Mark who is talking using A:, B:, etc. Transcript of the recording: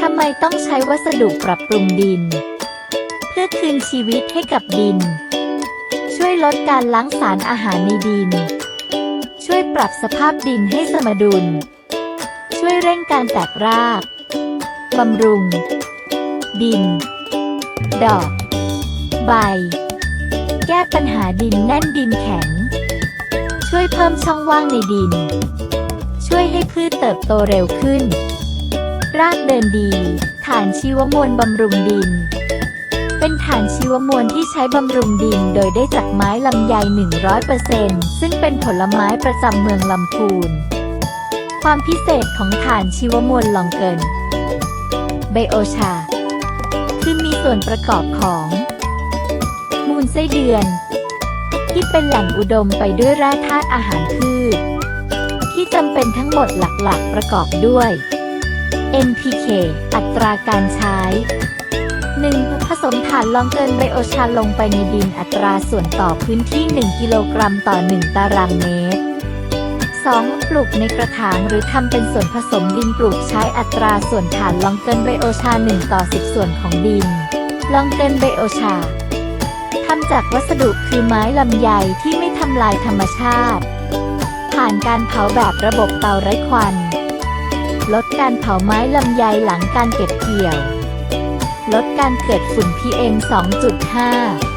A: ทำไมต้องใช้วัสดุปรับปรุงดิน เพื่อคืนชีวิตให้กับดิน ช่วยลดการล้างสารอาหารในดิน ช่วยปรับสภาพดินให้สมดุล ช่วยเร่งการแตกรากบำรุง ดิน ดอก ใบ แก้ปัญหาดินแน่นดินแข็ง ช่วยเพิ่มช่องว่างในดิน ช่วยให้พืชเติบโตเร็วขึ้น รากเดินดี ฐานชีวมวลบำรุงดิน เป็นฐานชีวมวลที่ใช้บำรุงดินโดยได้จากไม้ลำไย 100%ซึ่งเป็นผลไม้ประจำเมืองลำพูนความพิเศษของฐานชีวมวลลองเกิน ไบโอชา ส่วนประกอบของ มูลไส้เดือน ที่เป็นแหล่งอุดมไปด้วยแร่ธาตุอาหารพืช ที่จำเป็นทั้งหมดหลักๆประกอบด้วย NPK อัตราการใช้ 1. ผสมถ่านลองเกินไบโอชาลงไปในดินอัตราส่วนต่อพื้นที่ 1 กิโลกรัมต่อ 1 ตารางเมตร 2. ปลูกในกระถางหรือทำเป็นส่วนผสมดินปลูกใช้อัตราส่วนถ่านลองเกินไบโอชา 1 ต่อ 10 ส่วนของดิน ลองเกินไบโอชาทำจากวัสดุคือไม้ลำไยที่ไม่ทำลายธรรมชาติ ผ่านการเผาแบบระบบเตาไร้ควัน ลดการเผาไม้ลำไยหลังการเก็บเกี่ยว ลดการเกิดฝุ่น PM 2.5